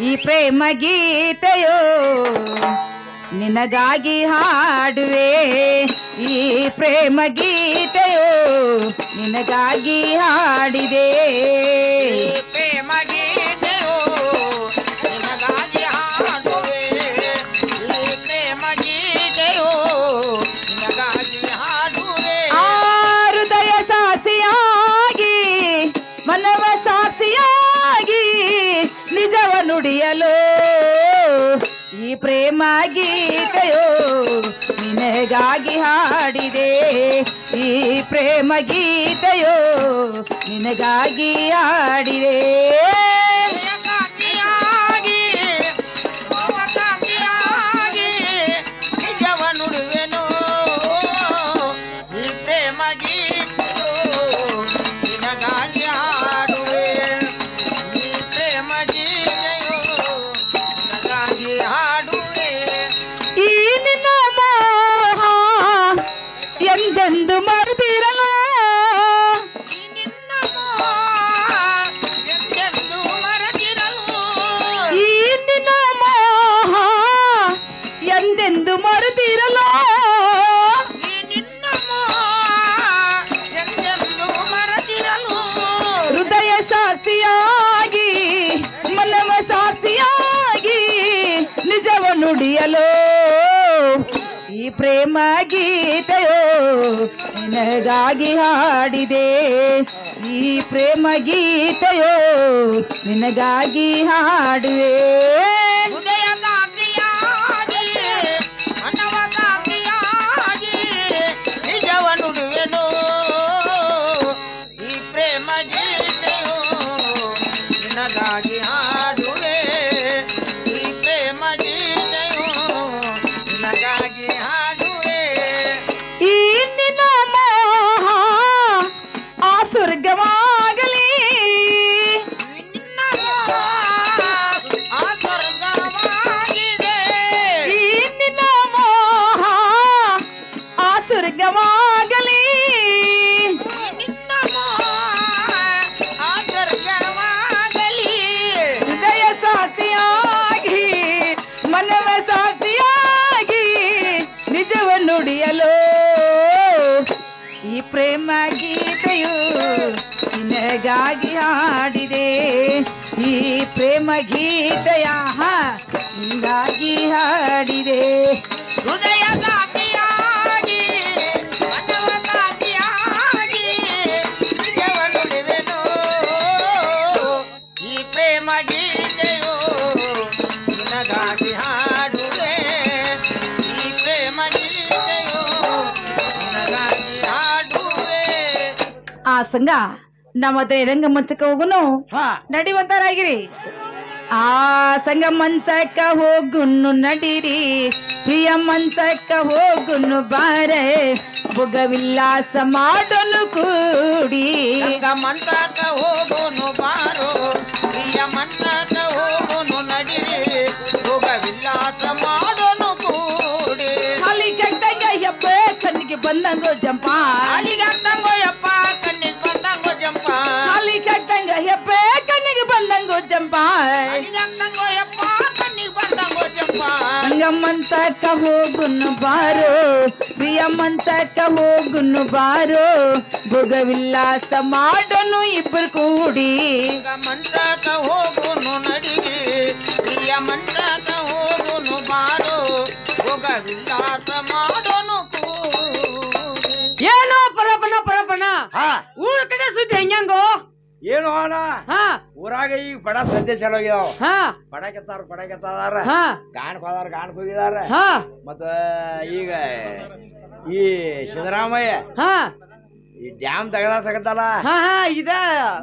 ಈ ಪ್ರೇಮ ಗೀತೆಯೋ ನಿನಗಾಗಿ ಹಾಡುವೆ. ಈ ಪ್ರೇಮ ಗೀತೆಯೋ ನಿನಗಾಗಿ ಹಾಡಿದೆ. ಹಾಡಿದೆ. ಈ ಪ್ರೇಮ ಗೀತೆಯೋ ನಿನಗಾಗಿ ಹಾಡಿದೆ. ನಿನಗಾಗಿ ಹಾಡಿದೆ. ಈ ಪ್ರೇಮ ಗೀತೆಯೋ ನಿನಗಾಗಿ ಹಾಡುವೆ. ನಿನಗಾಗಿ ಹಾಡಿದೆ ಈ ಪ್ರೇಮ ಗೀತೆಯ ನಿನಗಾಗಿ ಹಾಡಿದೆ ಹೃದಯ ಕಾಂತಿಯಾಗಿ ಮನವ ಕಾಂತಿಯಾಗಿ ನಿಜವ ನುಡಿವೆನು ಈ ಪ್ರೇಮ ಗೀತೆಯು ನಿನಗಾಗಿ ಹಾಡುವೆ ಈ ಪ್ರೇಮ ಗೀತೆಯು ನಿನಗಾಗಿ ಹಾಡುವೆ ಆ ಸಂಘ ನಮ್ಮ ರಂಗ ಮಂಚಕ್ಕೆ ಹೋಗುನು ಹಾ ನಡಿವಂತರಾಗಿರಿ ಆ ಸಂಗ ಮಂಚಕ್ಕ ಹೋಗುನ್ನು ನಡಿರಿ ಪ್ರಿಯ ಮಂಚಕ್ಕ ಹೋಗುನ್ನು ಬಾರೆ ಬುಗ ವಿಲ್ಲಾಸ ಮಾಡೋನು ಕೂಡಿ ಗಂಗ ಮಂತ್ರಕ ಹೋಗೋನು ಬಾರೋ ಪ್ರಿಯ ಮಂತ್ರಕ ಹೋಗೋನು ನಡಿರಿ ಭೋಗ ವಿಲಾಸ ಮಾಡೋನು ಕೂಡಿ ಅಲ್ಲಿ ಕೆಟ್ಟಂಗ ಹೆಬ್ಬೆ ಕಣ್ಣಿಗೆ ಬಂದಂಗೋ ಜಂಪ ಅಲ್ಲಿಗಂತಂಗೋ ಬಂದಂಗೋ ಹೋಗುನು ಹೋಗುನ್ನು ಬಾರೋ ಪ್ರಿಯ ಹೋಗುನು ಹೋಗುನ್ನು ಬಾರೋ ಬುಗ ಮಾಡನು ಮಾಡೋನು ಇಬ್ಬರು ಕೂಡಿ. ಗಂಗ ಹೋಗುನು ನಡಿ ಪ್ರಿಯ ಹೋಗೋನು ಬಾರೋ ಭೋಗ ವಿಲಾಸ ಮಾಡೋನು ಕೂಡಿ. ಏನೋ ಪರಪನ ಪರಪನ? ಹಾ. ಊರ ಕಡೆ ಸುದ್ದಿ ಹೆಂಗೋ ಏನು ಅಣ್ಣ? ಹಾ. ಊರಾಗ ಈಗ ಬಡ ಸದ್ಯ ಚಲೋ ಆಗ್ಯಾವ. ಹಾ. ಬಡಕೆತ್ತಾರ ಬಡಕೆತ್ತಾರ ಹಾ. ಗಾಣಕ್ ಹೋದಾರ ಗಾಣಕ್ ಹೋಗಿದಾರ. ಹಾ. ಮತ್ತ ಈಗ ಈ ಸಿದ್ದರಾಮಯ್ಯ ಹಾ. ಈ ಡ್ಯಾಮ್ ತೆಗದ ತಗತಲ್ಲ. ಹಾ ಹಾ ಇದ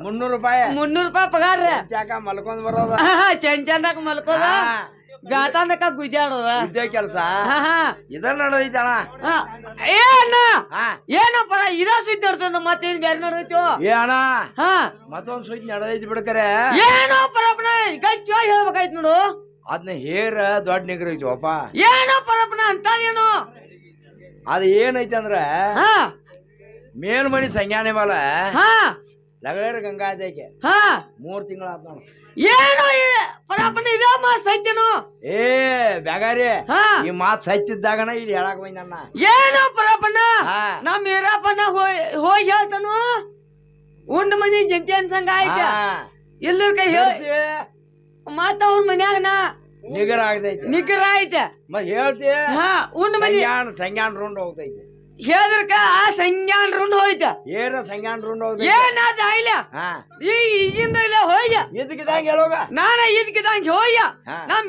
ಮುನ್ನೂರು ರೂಪಾಯಿ. ಮುನ್ನೂರು ರೂಪಾಯಿ ಪಗಾರ. ಚಾಕ ಮಲ್ಕೊಂಡ್ ಬರೋದ. ಹಾ ಹಾ ಚಂದ ಚಂದಕ್ ಮಲ್ಕೋದ ಗಾತಾಂದಕ ಗುದ್ಯಾಡೋದ ಇದ್ದೇ ಕೆಲ್ಸ? ಹಾ ಹಾ. ಇದ ನಡೆದೈತಿ ಅಣ್ಣ ಹಾ. ಏ ಅಣ್ಣ! ಹಾ. ಏನೋ ಪರ ಇದ ಸುದ್ದಿ ನಡ್ತದ ಮತ್ತೇನ್ ಬೇರೆ ನೋಡೈತೋ ಏ ಅಣ್ಣ! ಹಾ. ಮತ್ತೊಂದ್ ಸುದ್ದಿ ನಡೆದೈತಿ ಬಿಡ್ಕರೆ. ಏನೋ ಪರಪನ ಗಚ್ಚಾಗಿ ಹೇಳ್ಬೇಕಾಯ್ತು ನೋಡು. ಅದನ್ನ ಹೇರ ದೊಡ್ಡ ನಿಗ್ರ ಐತಿವಪ್ಪ ಏನೋ ಪರಪನ ಅಂತದೇನು ಅದು ಏನೈತಿ ಅಂದ್ರ ಹಾ. ಮೇಲ್ಮಣಿ ಸಂಜ್ಞಾನೆ ಮಾಲ ಹಾ. ಲಗಳೇರ ಗಂಗಾದೇಕೆ ಹಾ. ಮೂರ್ ತಿಂಗಳ ಏನೋ ಇದೆ ಈರಪ್ಪನ ಇದ ಮಾತ್ ಸತ್ಯನು. ಏ ಬ್ಯಾಗಾರಿ ಹಾ. ಈ ಮಾತ್ ಸತ್ತಿದ್ದಾಗನ ಇದು ಹೇಳಕ್ ಬಂದಣ್ಣ ಏನು ಪರಪ್ಪಣ್ಣ? ಹಾ. ನಮ್ ಈರಪ್ಪನ ಹೋಯ್ ಹೋಗಿ ಹೇಳ್ತಾನು? ಉಂಡ ಮನಿ ಜಂತಿಯನ್ ಅನ್ಸಂಗ ಆಯ್ತ. ಎಲ್ಲರ ಕೈ ಹೇಳಿ ಹೇಳ್ತಿ? ಮತ್ತ ಅವ್ರ ಮನ್ಯಾಗ ನಾ ನಿಗರ ಆಗ್ತೈತಿ. ನಿಗ್ರ ಆಯ್ತ. ಮತ್ ಹೇಳ್ತಿ. ಹಾ ಉಂಡ ಮನಿ. ಸಂಜ್ಞಾನ ಸಂಜ್ಞಾನ ರುಂಡ್ ಹೋಗ್ತೈತಿ. ಹೇಳಿದ್ರಕ ಆ ಸಂಜ್ಞಾನ ರುಂಡ್ ಹೋಯ್ತ. ಏನ ಸಂಜ್ಞಾನ ರುಂಡ್ ಹೋಗ್ತೈತಿ ಏನಾದ ಆಯ್ಲ ಈ ಈಗಿಂದ ಇಲ್ಲ ಹೋಯ್ಯ ಇದಕ್ಕಿದಂಗ ಹೇಳೋಗ? ನಾನ ಇದಕ್ಕಿದಂಗ ಹೋಯ್ಯ ನಾ ನಮ್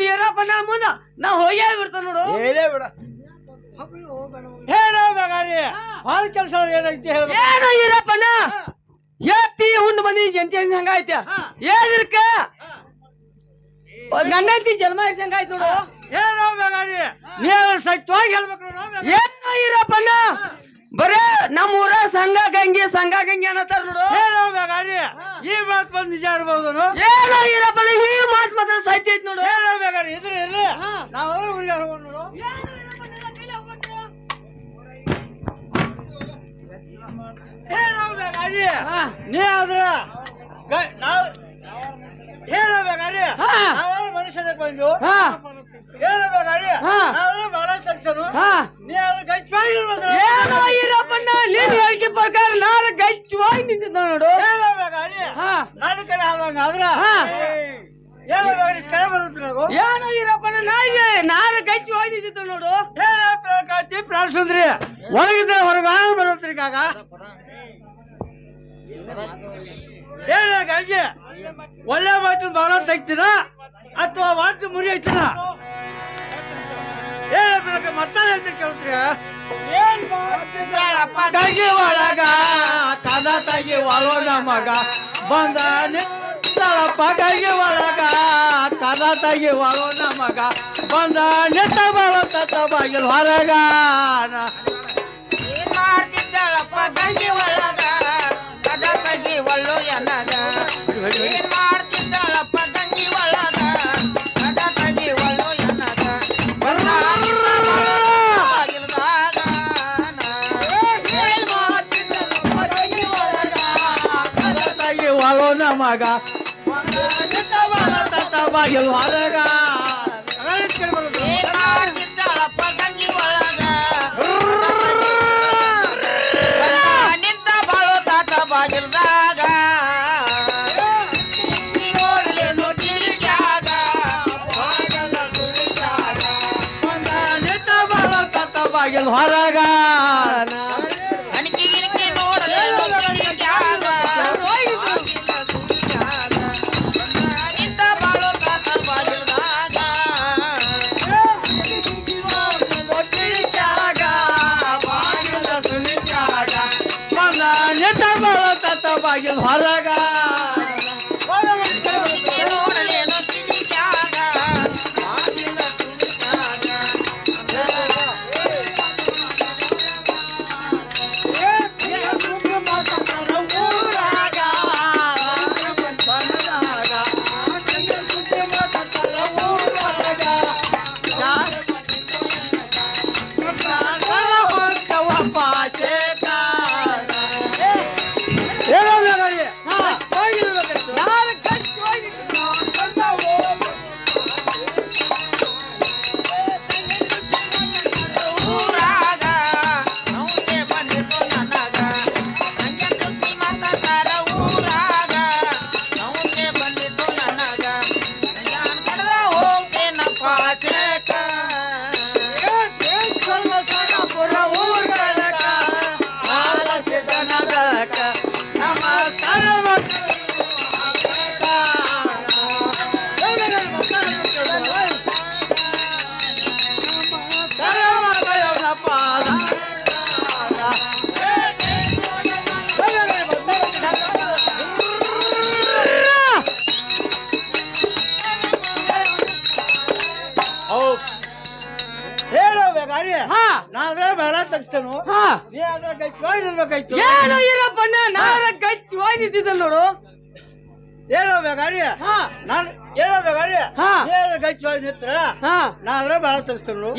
ನಾ ಮುಂದ. ನಾ ಹೋಗ್ಯಾ ಬಿಡ್ತ ನೋಡು. ಹೇಳೇ ಬಿಡ. ಹೇಳೋ ಬೇಕಾರಿ ಭಾಳ ಕೆಲಸ ಏನೈತಿ ಹೇಳ ಏನು ಈರಪ್ಪನ ಎತ್ತಿ ಉಂಡ್ ಬಂದಿ ಜಂತಿ ಹಂಗ ಐತೆ ಏದ್ರಕ ಗಂಡಂತಿ ಜನ್ಮ ಹಂಗಾಯ್ತು ನೋಡು. ಹೇಳೋ ಬೇಕಾರಿ ನೀವು ಸತ್ಯವಾಗಿ ಹೇಳ್ಬೇಕು ನೋಡು. ಈರಪ್ಪನ ಬರೇ ನಮ್ಮ ಊರ ಸಂಘ ಗಂಗೆ ಸಂಘ ಗಂಗೆ ಅನ್ನತ್ತಾರ ನೋಡು. ಬ್ಯಾಗಾರಿ ಈ ಮಾತು ಬಂದ ನಿಜ ಇರ್ಬೋದು ಏನೋ ಈರಪ್ಪನ ಈ ಮಾತು ಮಾತ್ರ ಸತ್ಯ ಐತ್ ನೋಡು. ಬ್ಯಾಗಾರಿ ಇದ್ರೆ ಇಲ್ಲ ನಾವು ಊರಿಗೆ ಹೋಗೋಣ ನೋಡು. ನೀ ಆದ್ರ ನಾವು ಹೇಳೋ ಬ್ಯಾಗಾರಿ ಹಾ. ನಾವೆಲ್ಲ ಮನುಷ್ಯನಿಗೆ ಬಂದು ಹಾ. ಹೇಳೋ ಬ್ಯಾಗಾರಿ ಹಾ. ನಾವೆಲ್ಲ ಬಹಳ ತಗ್ತನು ಹಾ. ನೀ ಆದ್ರ ಗಚ್ಚವಾಗಿ ಏನೋ ಈರಪ್ಪನ ನೀನ್ ಹೇಳಿಕೆ ಪ್ರಕಾರ ನಾನು ಗಚ್ಚವಾಗಿ ನಿಂತಿದ್ದ ನೋಡು. ಹೇಳೋ ಬ್ಯಾಗಾರಿ ಹಾ. ನಾಡು ಕಡೆ ಆದಂಗ ಆದ್ರ? ಏನೋ ನಾಯಿಗೆ ನಾನು ಗಚ್ಚವಾಗಿ ನಿಂತಿದ್ದ ನೋಡು. ಹೇಳ ಪ್ರಕಾಶಿ ಪ್ರಾಣ ಸುಂದ್ರಿ ಹೊರಗಿದ್ರೆ ಹೊರಗ ಬರುತ್ರಿ ಕಾಗ ಹೇಳ ಗಂಜಿ ಒಳ್ಳೆ ಮಾತು ಬಹಳ ತೆಗ್ತೀನ ಅಥವಾ ಮಾತು ಮುರಿ ಐತಿನ ಹೇಳ ಪ್ರಕ ಮತ್ತೆ ಹೇಳ್ತೀನಿ ಕೇಳ್ತೀರ ಗಂಜಿ ಒಳಗ ಕದ ತಗಿ ಒಳಗ ಮಗ ಬಂದ ನಿಂತಳಪ್ಪ ಗಂಜಿ ಒಳಗ ಕದ ತಗಿ ಒಳಗ ಮಗ ಬಂದ ನಿಂತ ಬರುತ್ತ ಬಾಗಿಲು ಹೊರಗ ಏನ್ ಮಾಡ್ತಿದ್ದಾಳಪ್ಪ ಗಂಜಿ ಒಳಗ ಕದ ಒಳ್ಳು ಎನಗ ಏನ್ ಮಾಡ್ತಿದ್ದಾಳಪ್ಪ ತಂಗಿ ಒಳಗ? ಕದ ತಗಿ ಒಳ್ಳು ಎನಗ ಬಂದ ನಿಂತ ಬಾಗಿಲ್ದಾಗ ಏನ್ ಮಾಡ್ತಿದ್ದಾಳಪ್ಪ ತಗಿ ಬಾಗಿಲು ಹೊರಗ ಏನ್ ಮಾಡ್ತಿದ್ದಾಳಪ್ಪ ಒಳಗ? ಬಾಗಿಲು ಹೊರಗ ಬಾಗಿಲು ಹೊರಗ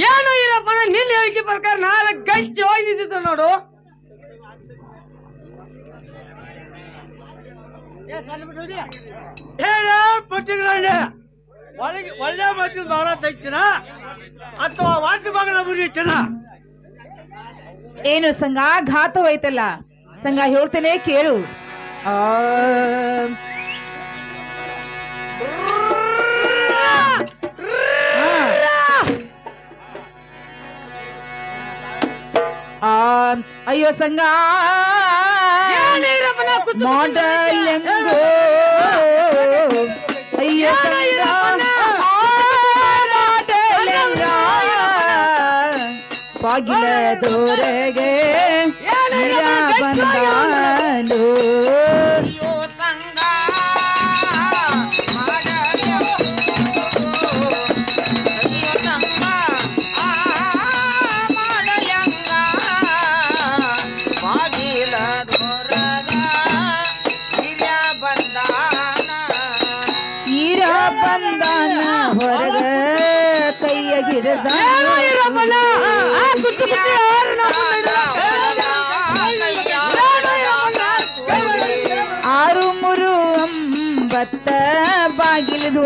ಏನು ನಿನ್ನ ಹೇಳಿಕೆ ಪ್ರಕಾರ ನಾನು ಗಚ್ಚವಾಗಿ ಹೋಗಿದ್ದ ನೋಡು. ಹೇಳ ಒಳಗೆ ಒಳ್ಳೆ ಮಾತಿನ ಬಹಳ ತೆಗಿತೀನ ಅಥವಾ ವಾಂತಿ ಮಗನ ಮುರಿಯುತ್ತೀನ ಏನು ಸಂಘ ಘಾತವಾಯ್ತಲ್ಲ? ಸಂಘ ಹೇಳ್ತೇನೆ ಕೇಳು. ಆ, ಆ, ಅಯ್ಯೋ ಸಂಘ ಏನಯ್ಯರಪ್ಪನ ಕುಚ್ಚು ಮಾಡಲೆಂಗೋ ಅಯ್ಯೋ ಸಂಘ ಮಾಡಲೆಂಗ ಬಾಗಿಲ ದೂರೆಗೆ ಇರ ಬಂದಾನು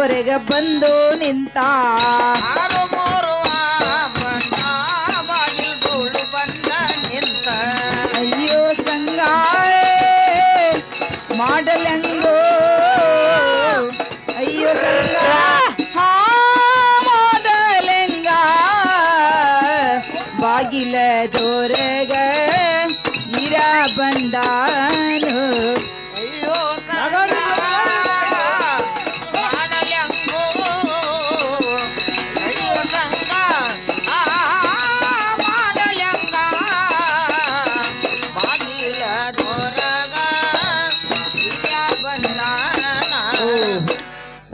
ಬಾಗಿಲದವರೆಗೆ ಬಂದು ನಿಂತ. ಆರು ಮೂರು ಬಂದ ಬಾಗಿಲು ಧೂಳು ಬಂದ ನಿಂತ. ಅಯ್ಯೋ ಸಂಗ ಮಾಡಲಂಗೋ. ಅಯ್ಯೋ ಸಂಗ ಹಾ ಮಾಡಲೆಂಗ. ಬಾಗಿಲ ದೋರೆಗ ಇರ ಬಂದಾನು.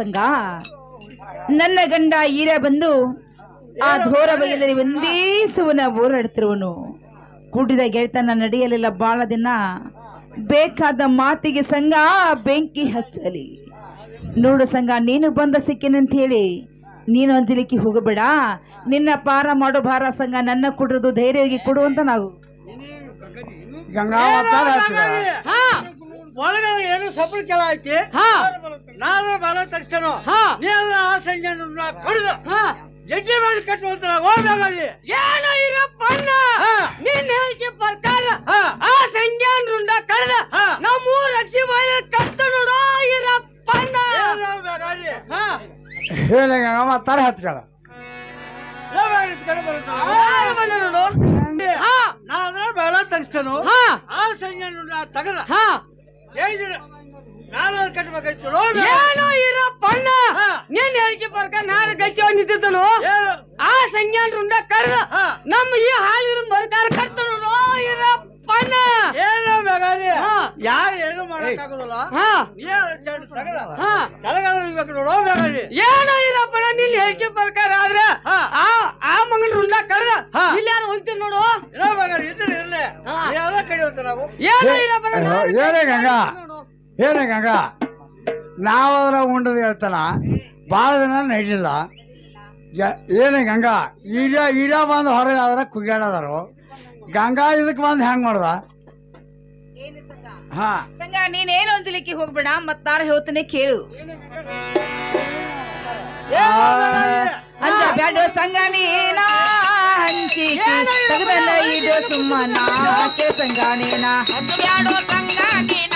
ಸಂಗ ನನ್ನ ಗಂಡ ಈರ ಬಂದು ಆ ಘೋರ ಬಗೆಯಲ್ಲಿ ಒಂದೇ ಸುವನ ಓಡಾಡ್ತಿರುವನು ಕೂಡಿದ ಗೆಳೆತನ ನಡೆಯಲಿಲ್ಲ ಬಾಳ ದಿನ. ಬೇಕಾದ ಮಾತಿಗೆ ಸಂಘ ಬೆಂಕಿ ಹಚ್ಚಲಿ. ನೋಡು ಸಂಘ ನೀನು ಬಂದ ಸಿಕ್ಕಿನಂತ ಹೇಳಿ. ನೀನು ಅಂಜಲಿಕ್ಕೆ ಹೋಗಬೇಡ. ನಿನ್ನ ಪಾರ ಮಾಡೋ ಭಾರ ಸಂಘ ನನ್ನ ಕೊಡುವುದು ಧೈರ್ಯವಾಗಿ ಕೊಡುವಂತ ನಾವು. ಗಂಗಾ ಒಳಗೆ ಏನು ಸಬಳ ಕೆಲ ಐತಿ? ಹಾ. ನಾನು ಬಲ ತಕ್ಷಣ ಹಾ. ನೀ ಅದ್ರ ಆ ಸಂಜೆ ಕಡಿದ ಹಾ. ಜಗ್ಗಿ ಮೇಲೆ ಕಟ್ಟುವಂತ ಹೋಗ್ಬೇಕಾಗಿ. ಏನಯ್ಯರಪ್ಪಣ್ಣ ಹಾ. ನಿನ್ನ ಹೇಳಿಕೆ ಪ್ರಕಾರ ಹಾ. ಆ ಸಂಜಾನ್ ರುಂಡ ಕಡ್ದ ಹಾ. ನಮ್ಮ ಲಕ್ಷ ಮೈಲ ಕತ್ತ ನೋಡೋ ಏನು? ಹಾ. ಹೇಳಿ ಅವ ತರ ಹತ್ಗಳ ಹೋಗ್ಬೇಕಾಗಿ ಕಡೆ ಬರುತ್ತಲ್ಲ. ಯಾರು ಬಂದ ನೋಡು. ಹಾ. ನಾ ಅದ್ರ ಬೆಳ ಹಾ. ಆ ಸಂಜೆ ತಗದ. ಹಾ. ಕೇಳಿದಿರ ನಾನು ಕಟ್ಬೇಕಾಯ್ತು ಏನೋ ಇರಪ್ಪಣ್ಣ ಹಾ. ನಿನ್ನ ಹೇಳಿಕೆ ಪ್ರಕಾರ ನಾನು ಗಚ್ಚಿ ನಿಂತಿದ್ದನು. ಏನು ಆ ಸಂಜ್ಞಾನ್ ರುಂಡ ಕಳೆದ ಹಾ. ನಮ್ಮ ಈ ಹಾಲಿನ ಮರಕಾರ ಕರ್ತನು ಇರಪ್ಪ ಇರಪ್ಪಣ್ಣ ಏನೋ ಹಾ. ಯಾರು ಏನು ಮಾಡಕ್ಕಾಗೋದಿಲ್ಲ ಹಾ. ಏನು ಚೆಂಡು ತಗದ? ಹಾ. ಕೆಳಗಾದ್ರೆ ಇರ್ಬೇಕು ನೋಡು ಹೋಗ್ಬೇಕಾಗಿ ಏನೋ ಇರಪ್ಪಣ್ಣ ನಿನ್ನ ಹೇಳಿಕೆ ಆದ್ರೆ ಹಾ. ಆ ಆ ಮಗನ ರುಂಡ ಕಳೆದ ಹಾ. ಇಲ್ಲಿ ಯಾರು ಹೊಂತೀನಿ ನೋಡು. ಏನೋ ಬೇಕಾಗಿ ಇದ್ರೆ ಇರ್ಲಿ. ಹಾ. ಯಾರ ನಾವು. ಏನೋ ಇರಪ್ಪಣ್ಣ ನಾನು ಗಂಗ? ನಾವದ್ರ ಉಂಡದ್ ಹೇಳ್ತಾನ? ಭಾಳ ದಿನ ನಡೀಲಿಲ್ಲ. ಏನೇ ಗಂಗಾ? ಈಗ ಈಗ ಬಂದು ಹೊರ ಆದ್ರ ಕುಗ್ಯಾಡದಾರು. ಗಂಗಾ ಇದಕ್ಕೆ ಬಂದು ಹೆಂಗ್ ಮಾಡ್ದ? ಹಾ. ಸಂಗ ನೀನೇನು ಅಂಜಲಿಕ್ಕೆ ಹೋಗ್ಬೇಡ ಮತ್ತಾರ ಹೇಳ್ತಾನೆ ಕೇಳು. ಅಂದ ಬ್ಯಾಡ ಸಂಗ ನೀನ ಹಂಚಿಕೆ ತಗದಲ್ಲ ಇಡು ಸುಮ್ಮನ. ಸಂಗ ನೀನ ಬ್ಯಾಡೋ ಸಂಗ ನೀನ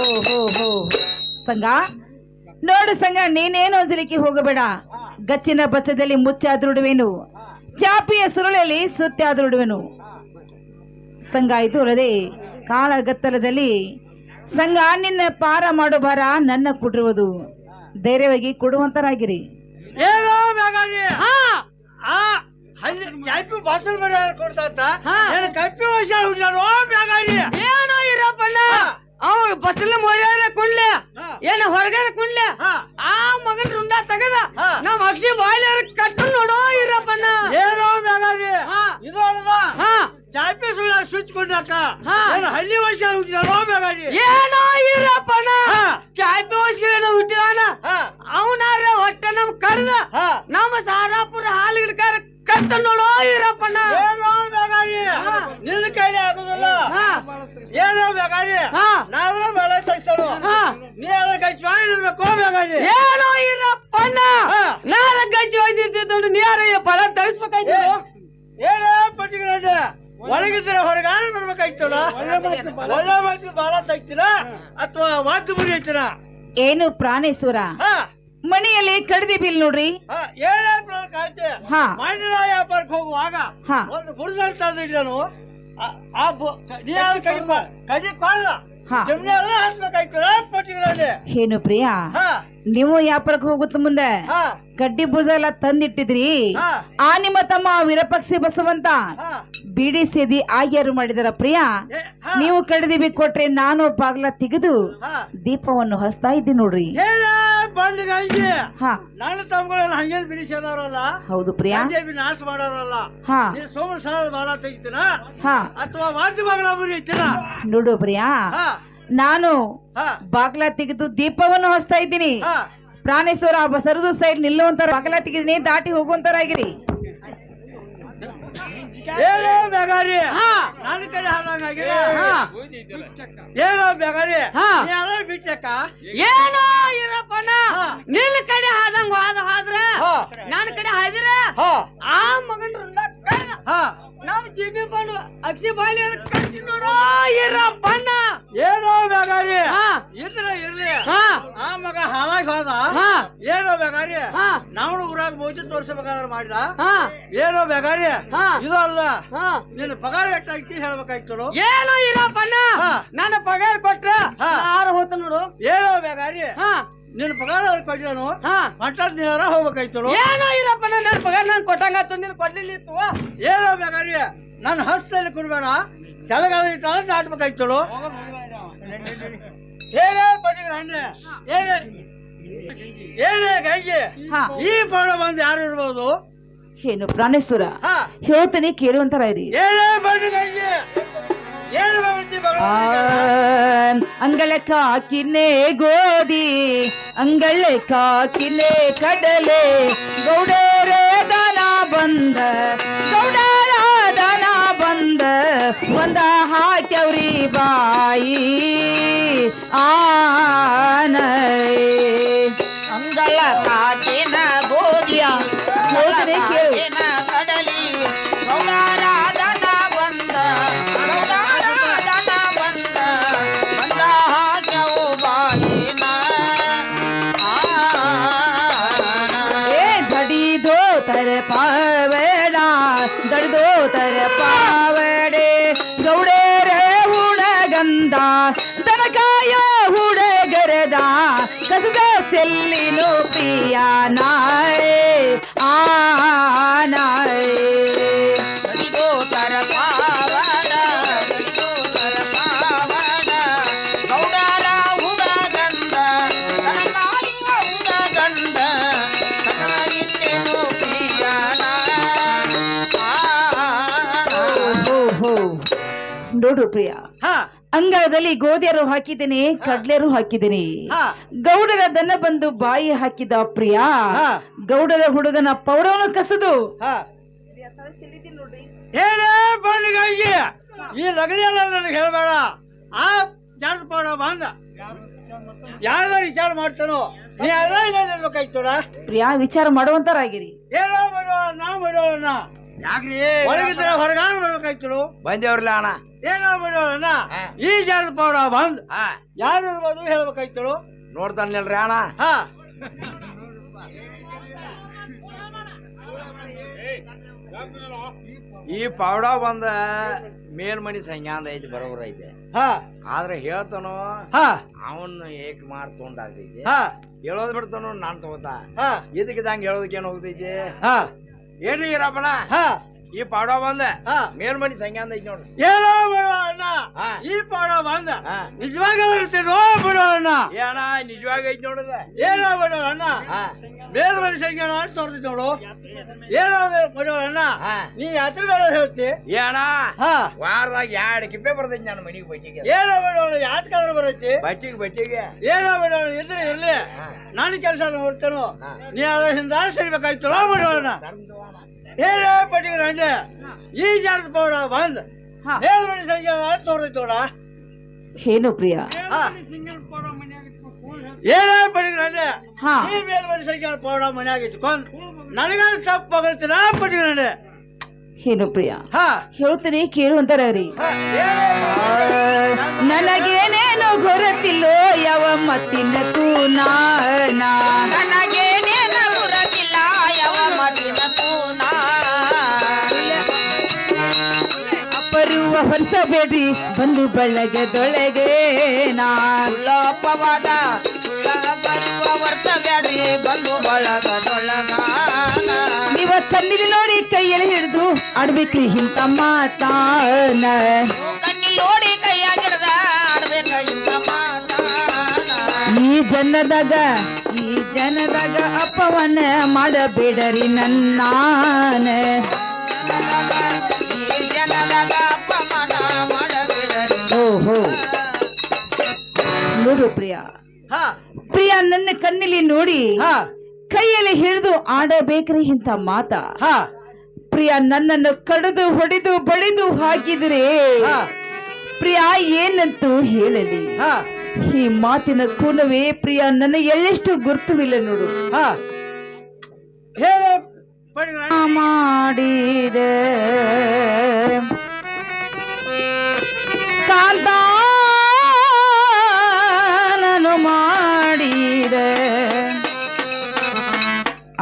ಸಂಗ? ನೋಡು ಸಂಘ ನೀನೇನು ಅಂಜಲಿಕ್ಕೆ ಹೋಗಬೇಡ. ಗಚ್ಚಿನ ಬಚ್ಚದಲ್ಲಿ ಮುಚ್ಚಾದ್ರುಡುವೆನು ಚಾಪಿಯ ಸುರುಳಲ್ಲಿ ಸುತ್ತಾದ್ರುಡುವೆನು ಸಂಗ ಇದು ಅಲ್ಲದೆ ಕಾಳಗತ್ತಲದಲ್ಲಿ ಸಂಘ ನಿನ್ನ ಪಾರ ಮಾಡೋ ಭಾರ ನನ್ನ ಕೊಟ್ಟಿರುವುದು ಧೈರ್ಯವಾಗಿ ಕೊಡುವಂತರಾಗಿರಿ. ಚಾಪಿ ಬಾಸಲ್ ಕೊಡ್ತಾ ಬಚ್ಚಲ ಮೊರ್ಯಾರ ಕುಣ್ಲೆ? ಏನ ಹೊರಗಾರ ಕುಣ್ಲೆ? ಆ ಮಗನ್ ರುಂಡ ತಗದ. ನಮ್ಮ ಅಕ್ಷಿ ಬಾಯ್ಲಾರ ಕಟ್ಟು ನೋಡೋ ಹಾ. ನಮ್ಮ ಹೇಳಕ್ಕ ಹಾ. ಹಳ್ಳಿ ವಯಸ್ಸ ಹುಟ್ಟಿದಲ್ವಾ ಬೇಕಾಗಿ ಏನೋ ಇರಪ್ಪನ ಹಾ. ಚಾಪಿ ಏನೋ ಹುಟ್ಟಿದಾನ? ಹಾ. ಅವನಾರ ಹೊಟ್ಟೆ ನಮ್ ಕರ್ದ? ಹಾ. ನಮ್ಮ ಸಾರಾಪುರ ಹಾಲು ಗಿಡಕಾರ ಕಟ್ಟ ನೋಡೋ ಇರಪ್ಪನ ಏನೋ ಬೇಕಾಗಿ ಹಾ. ನಿನ್ನ ಕೈಲಿ ಆಗುದಿಲ್ಲ? ಹಾ. ಏನೋ ಬೇಕಾಗಿ ಹಾ. ನಾದ್ರ ಹಾ. ನೀ ಅದ್ರ ಕೈ ಮಾಡಿರ್ಬೇಕು ಬೇಕಾಗಿ ಏನೋ ಇರಪ್ಪನ ಹಾ. ನಾರ ಗಜ್ಜಿ ಹೋಯ್ತಿದ್ದು ನೀರ ಫಲ ತರಿಸ್ಬೇಕಾಯ್ತು ಏನೇ ಪಟ್ಟಿಗಳಂತೆ ಒಳಗಿದ್ರೆ ಹೊರಗಾನ ಬರ್ಬೇಕಾಯ್ತಲ್ಲ ಒಳ್ಳೆ ಮಾತು ಬಾಳ ತೆಗಿತೀರ ಅಥವಾ ವಾದ್ಯ ಮುರಿ ಐತಿನ ಏನು ಪ್ರಾಣೇಶ್ವರ? ಹಾ. ಮನೆಯಲ್ಲಿ ಕಡ್ದಿ ಬಿಲ್ ನೋಡ್ರಿ. ವ್ಯಾಪಾರಕ್ಕೆ ಹೋಗುವಾಗ ಹಾ. ಒಂದು ಬುಡದಲ್ಲಿ ತಂದು ಹಿಡಿದನು ಆ ನೀ ಕಡಿ ಕಡಿ ಏನು ಪ್ರಿಯಾ ಹಾ. ನೀವು ವ್ಯಾಪಾರಕ್ಕೆ ಹೋಗುತ್ತ ಮುಂದೆ. ಹಾ ಕಡ್ಡಿ ಭುಜ ಎಲ್ಲ ತಂದಿಟ್ಟಿದ್ರಿ. ಆ ನಿಮ್ಮ ತಮ್ಮ ವಿರಪಕ್ಷಿ ಬಸವಂತ ಬಿಡಿ ಸೇದಿ ಆಗ್ಯಾರು ಮಾಡಿದರ ಪ್ರಿಯ. ನೀವು ಕಡ್ದಿ ಬಿ ಕೊಟ್ರೆ ನಾನು ಬಾಗ್ಲ ತೆಗೆದು ದೀಪವನ್ನು ಹಸ್ತಾ ಇದ್ದೀನಿ ನೋಡ್ರಿ. ಹೇಳ ಬಂಡಿಗಂಜಿ ಹಾ. ನನ್ನ ತಮ್ಮಗಳೆಲ್ಲ ಹಂಗೇನ್ ಬಿಡಿಸೋದವ್ರಲ್ಲ ಹೌದು ಪ್ರಿಯ. ನಾಶ ಮಾಡೋರಲ್ಲ? ಸೋಮರ ಸಾಲ ಬಾಲ ತೆಗಿತೀನ? ಅಥವಾ ವಾದ್ಯ ಬಾಗಲ ನೋಡು ಪ್ರಿಯಾ. ನಾನು ಬಾಗ್ಲ ತೆಗೆದು ದೀಪವನ್ನು ಹಚ್ತಾ ಇದ್ದೀನಿ. ಪ್ರಾಣೇಶ್ವರ ಸರದು ಸೈಡ್ ನಿಲ್ಲುವಂತರ ಬಾಗ್ಲ ನೀ ದಾಟಿ ಹೋಗುವಂತರಾಗಿರಿ ಏನೋ ಬೆಗಾರಿ? ಹಾ. ನನ್ನ ಕಡೆ ಹಾ. ಏನೋ ಬೆಗಾರಿ? ಬಿಟ್ಟಕ್ಕ? ಏನೋ ಇರಪ್ಪನ. ನಿನ್ನ ಕಡೆ ಹಾದಂಗ ಹಾದ ಹಾದ್ರ ಹಾ. ನನ್ನ ಕಡೆ ಹಾದಿರ ಆ ಮಗನ್ ರುಂಡ ಹಾ. ನಮ್ ಚಿನ್ನಿ ಬಂದು ಅಕ್ಷಿ ಬಾಲಿ ಬಣ್ಣ. ಏನೋ ಬೇಕಾರಿ ಹಾ. ಇದ್ರ ಇರ್ಲಿ. ಹಾ. ಆ ಮಗ ಹಾಳಾಗಿ ಹೋದ. ಹಾ. ಏನೋ ಬೇಕಾರಿ ಹಾ. ನಾವು ಊರಾಗ ಮೋಜಿ ತೋರ್ಸಬೇಕಾದ್ರೆ ಮಾಡಿದ. ಹಾ. ಏನೋ ಬೇಕಾರಿ ಹಾ. ಇದು ಅಲ್ಲ. ಹಾ. ನಿನ್ನ ಪಗಾರ ಎಷ್ಟಾಗ್ತಿ ಹೇಳ್ಬೇಕಾಯ್ತು ನೋಡು. ಏನೋ ಇರಪ್ಪನ ಹಾ. ನನ್ನ ಪಗಾರ ಕೊಟ್ರ ಹಾ. ಆರ ಹೋತ ನೋಡು. ಏನೋ ಬೆಗಾರಿ ಹಾ ನಿನ್ನ ಪಗಾರ ಕೊಡ್ಲೇನು ಹಾ. ಮಟ್ಟದ ನೀರ ಹೋಗ್ಬೇಕಾಯ್ತು ನೋಡು ಏನೋ ಇಲ್ಲಪ್ಪ ನನ್ನ ಪಗಾರ ನಾನು ಕೊಟ್ಟಂಗ ನೀನು ಕೊಡ್ಲಿಲ್ಲ ಇತ್ತು. ಏನೋ ಬೇಕಾರಿ ನನ್ನ ಹಸ್ತದಲ್ಲಿ ಕೊಡ್ಬೇಡ ಕೆಳಗಾದ ಇಟ್ಟಾಗ ದಾಟ್ಬೇಕಾಯ್ತು ನೋಡು ಹೇಗೆ ಪಟ್ಟಿಗೆ ಹಣ್ಣೆ ಹೇಗೆ ಏನೇ ಗಂಜಿ ಹಾ. ಈ ಪಾಡ ಬಂದು ಯಾರು ಇರ್ಬೋದು? ಏನು ಪ್ರಾಣೇಶ್ವರ? ಹೇಳ್ತೀನಿ ಕೇಳುವಂತರ ಇರಿ. ಏನೇ ಬಡ್ಡಿ ಗಂಜಿ ಅಂಗಳ ಕಾಕಿನೆ ಗೋಧಿ ಅಂಗಳ ಕಾಕಿನೆ ಕಡಲೆ ಗೌಡರ ದನ ಬಂದ ಗೌಡರ ದನ ಬಂದ ಒಂದ ಹಾಕ್ಯವ್ರಿ ಬಾಯಿ ಆನೈ ಅಂಗಳ ಕಾಚಿನ ಹುಡಗಂದ ದನಕಾಯ ಹುಡಗರದ ಕಸದ ಚೆಲ್ಲಿನು ಪ್ರಿಯ ನಾಯ್ ಆ ನಾಯ್. ನೋಡು ಪ್ರಿಯ ಅಂಗಳದಲ್ಲಿ ಗೋಧಿಯರು ಹಾಕಿದ್ದೀನಿ ಕಡ್ಲೆರು ಹಾಕಿದ್ದೀನಿ. ಗೌಡರ ದನ ಬಂದು ಬಾಯಿ ಹಾಕಿದ ಪ್ರಿಯ. ಗೌಡರ ಹುಡುಗನ ಪೌಡವನ್ನು ಕಸದು. ಈ ಲಗಡಿ ಎಲ್ಲ ನನಗೆ ಹೇಳಬೇಡ. ಆ ಜಾಸ್ತಿ ಪೌಡ ಬಂದ. ಯಾರ ವಿಚಾರ ಮಾಡ್ತಾನೋ. ನೀ ಅದ್ರ ಇಲ್ಲ ಪ್ರಿಯಾ ವಿಚಾರ ಮಾಡುವಂತರಾಗಿರಿ. ಏನೋ ಮಾಡೋಣ ನಾ ಮಾಡೋಣ ಯಾಕ್ರಿ? ಹೊರಗಿದ್ರೆ ಹೊರಗಾನ ಬರ್ಬೇಕಾಯ್ತು ಬಂದೇವ್ರಲ್ಲ ಅಣ್ಣ. ಏನೋ ಮಾಡೋಣ ಈ ಜಾರದ ಪೌಡ ಬಂದ್. ಯಾರು ಇರ್ಬೋದು ಹೇಳ್ಬೇಕಾಯ್ತು ನೋಡ್ತಾನಲ್ರಿ ಅಣ್ಣ. ಹಾ. ಈ ಪೌಡ ಬಂದ ಮೇಲ್ಮನಿ ಸಂಜಾಂದ ಐತಿ ಬರೋಬ್ರ ಐತೆ. ಹಾ. ಆದ್ರೆ ಹೇಳ್ತಾನೋ ಹಾ. ಅವನ್ನ ಏಕ್ ಮಾರ್ ತೊಗೊಂಡಾಗ್ತೈತಿ ಹಾ. ಹೇಳೋದ್ ಬಿಡ್ತಾನೋ ನಾನ್ ತಗೋತ. ಹಾ. ಇದಕ್ಕಿದಂಗ ಹೇಳೋದಕ್ಕೆ ಏನ್ ಹೋಗ್ತೈತಿ ಹಾ ಏನ್ರಿ ಇರಪ್ಪಣ ಹಾ ಈ ಪಾಡ ಬಂದ ಮೇಲ್ಮನಿ ಸಂಗ್ಯಾಂದ ಐತಿ ನೋಡ್ರಿ ಏನೋ ಬಿಡೋ ಅಣ್ಣ ಈ ಪಾಡ ಬಂದ. ನಿಜವಾಗಿ ಇರ್ತೀನೋ ಬಿಡೋ ಅಣ್ಣ ಏನ ನಿಜವಾಗ ಐತಿ ನೋಡದ ಏನೋ ಬಿಡೋ ಅಣ್ಣ ಮೇಲ್ಮನಿ ಸಂಗ್ಯಾನ ಸಂಖ್ಯೆ ತೋರ್ದಿ ನೋಡು ಏನೋ ಬಿಡೋ ಅಣ್ಣ ನೀ ಯಾತ್ರೆ ಬೇಡ ಹೇಳ್ತಿ ಏನ ವಾರದಾಗ ಎರಡು ಕಿಪ್ಪೆ ಬರ್ತೈತಿ ನನ್ನ ಮನಿಗೆ ಬಚ್ಚಿಗೆ ಏನೋ ಬಿಡೋ ಯಾತ್ಕಾದ್ರೆ ಬರೈತಿ ಬಚ್ಚಿಗೆ ಬಚ್ಚಿಗೆ ಏನೋ ಬಿಡೋ ಇದ್ರೆ ಇರ್ಲಿ ನಾನು ಕೆಲಸ ನೋಡ್ತೇನೋ. ನೀ ಅದ್ರ ಹಿಂದ ಸರಿಬೇಕಾಯ್ತು ಬಿಡೋಣ. ಹೇಳ ಪಟ್ಟಿಗೆ ಅಂಡೆ ಈ ಜಾರದ ಪೌಡ ಬಂದ್. ಹಾ. ಮೇಲ್ಮನೆ ಸಂಖ್ಯೆ ತೋರ್ದಿ ನೋಡ ಏನು ಪ್ರಿಯ? ಈ ಮೇಲ್ಮನೆ ಸಂಖ್ಯೆ ಪೌಡ ಮನ್ಯಾಗ ಇಟ್ಕೊಂಡ್ ನನಗ ತಪ್ಪು ಏನು ಪ್ರಿಯ? ಹಾ. ಹೇಳ್ತೀನಿ ಕೇಳು ಅಂತಾರ್ರಿ ರೀ. ಏನೇ ನನಗೇನೇನು ಗೊರತಿಲ್ಲೋ ಯಾವ ಮತ್ತಿನ ಕೂನಾನ ನನಗೇನೇನ ಹೊರಿಸಬೇಡ್ರಿ ಬಂದು ಬೆಳಗ್ಗೆದೊಳಗೆ ನಾ ಉಳ್ಳಪ್ಪವಾದ ಉಳ್ಳ ಬರುವ ವರ್ತ ಬ್ಯಾಡ್ರಿ ಬಂದು ಬಳಗದೊಳಗ ನೀವ ಕಣ್ಣಿಲಿ ನೋಡಿ ಕೈಯಲ್ಲಿ ಹಿಡಿದು ಆಡ್ಬೇಕ್ರಿ ಇಂತ ಮಾತಾನ ಕಣ್ಣಿ ನೋಡಿ ಆಡ್ಬೇಕ ಇಂತ ಮಾತಾನ ಈ ಜನದಾಗ ಈ ಜನದಾಗ ಅಪ್ಪವನ್ನ ಮಾಡಬೇಡರಿ ನನ್ನ ಈ ಜನದಾಗ ನೋಡು ಪ್ರಿಯ. ಪ್ರಿಯ ನನ್ನ ಕಣ್ಣಲ್ಲಿ ನೋಡಿ. ಹಾ. ಕೈಯಲ್ಲಿ ಹಿಡಿದು ಆಡಬೇಕ್ರಿ ಇಂತ ಮಾತ. ಪ್ರಿಯ ನನ್ನನ್ನು ಕಡಿದು ಹೊಡೆದು ಬಡಿದು ಹಾಕಿದ್ರೆ ಪ್ರಿಯ ಏನಂತೂ ಹೇಳಲಿ. ಈ ಮಾತಿನ ಕೋನವೇ ಪ್ರಿಯ ನನ್ನ ಎಲ್ಲೆಷ್ಟು ಗುರ್ತುವಿಲ್ಲ ನೋಡು. ಮಾಡಿದ. ಕಾಂತ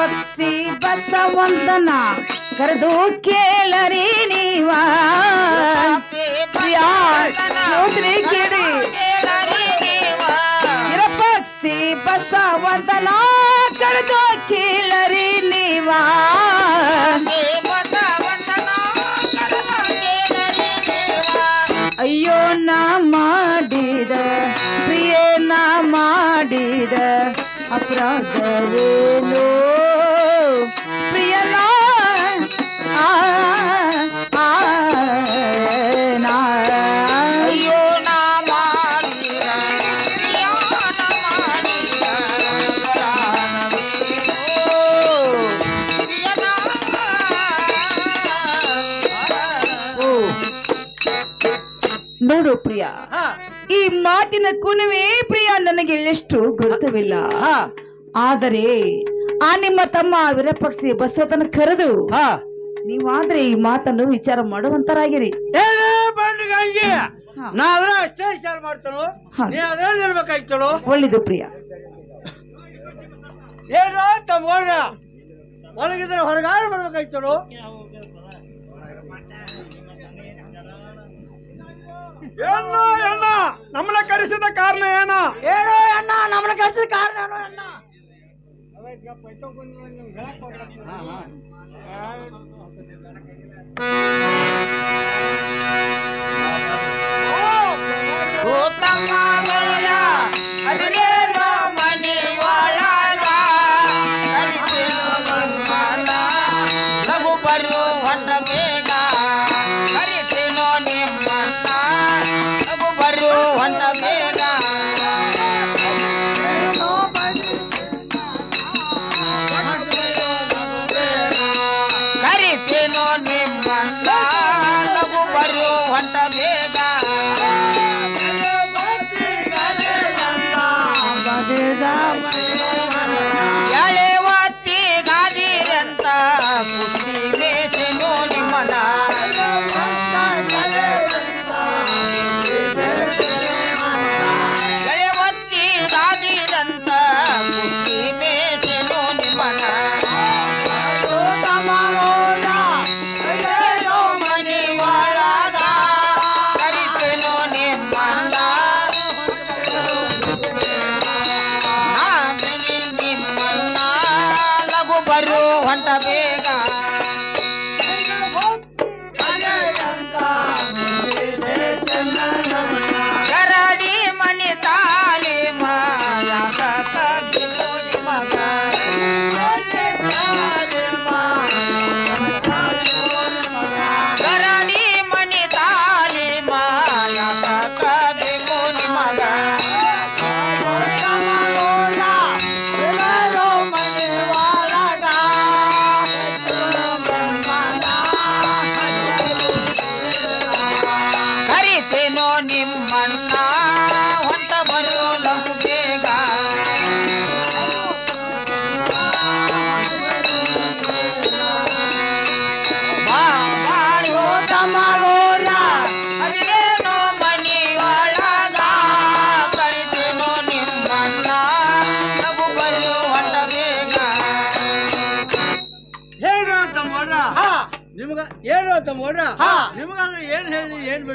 ಇರಪಕ್ಷಿ ಬಸವಂತನ ಕರೆದು ಕೇಳರಿ ನೀವ. ಯೋಚನೆ ಕೇಳಿ. ಇರಪಕ್ಷಿ ಬಸವಂತನ ಕರೆದು ಕೇಳರಿ ನೀವ. ಅಯ್ಯೋ ನಾ ಮಾಡಿದ ಪ್ರಿಯ ನಾ ಮಾಡಿದ ಅಪರಾಧವೇನೋ? ಪ್ರಿಯ. ಈ ಮಾತಿನ ಕುಣವೇ ಪ್ರಿಯ ನನಗೆ ಎಷ್ಟು ಗುರುತವಿಲ್ಲ. ಆದರೆ ಆ ನಿಮ್ಮ ತಮ್ಮ ವಿರಪಕ್ಷಿ ಬಸವತನ ಕರೆದು ಹಾ ನೀವಾದ್ರೆ ಈ ಮಾತನ್ನು ವಿಚಾರ ಮಾಡುವಂತರಾಗಿರಿ. ಹಾ. ಅಷ್ಟೇ ವಿಚಾರ ಮಾಡ್ತಾನು ಅದ್ರಲ್ಲಿ ಒಳ್ಳೆದು ಪ್ರಿಯ. ಏನೋ ತಮ್ಮ ಒಳಗಿದ್ರೆ ಹೊರಗಾರ ಬರ್ಬೇಕಾಯ್ತಳು. ಏನು ಅಣ್ಣ ನಮ್ಮನ್ನ ಕರೆಸಿದ ಕಾರಣ ಏನ? ಏನೋ ಅಣ್ಣ ನಮ್ಮನ್ನ ಕರೆಸಿದ ಕಾರಣ ಏನೋ ಅಣ್ಣ? ಓ ತಮ್ಮ ಗೆಳೆಯ,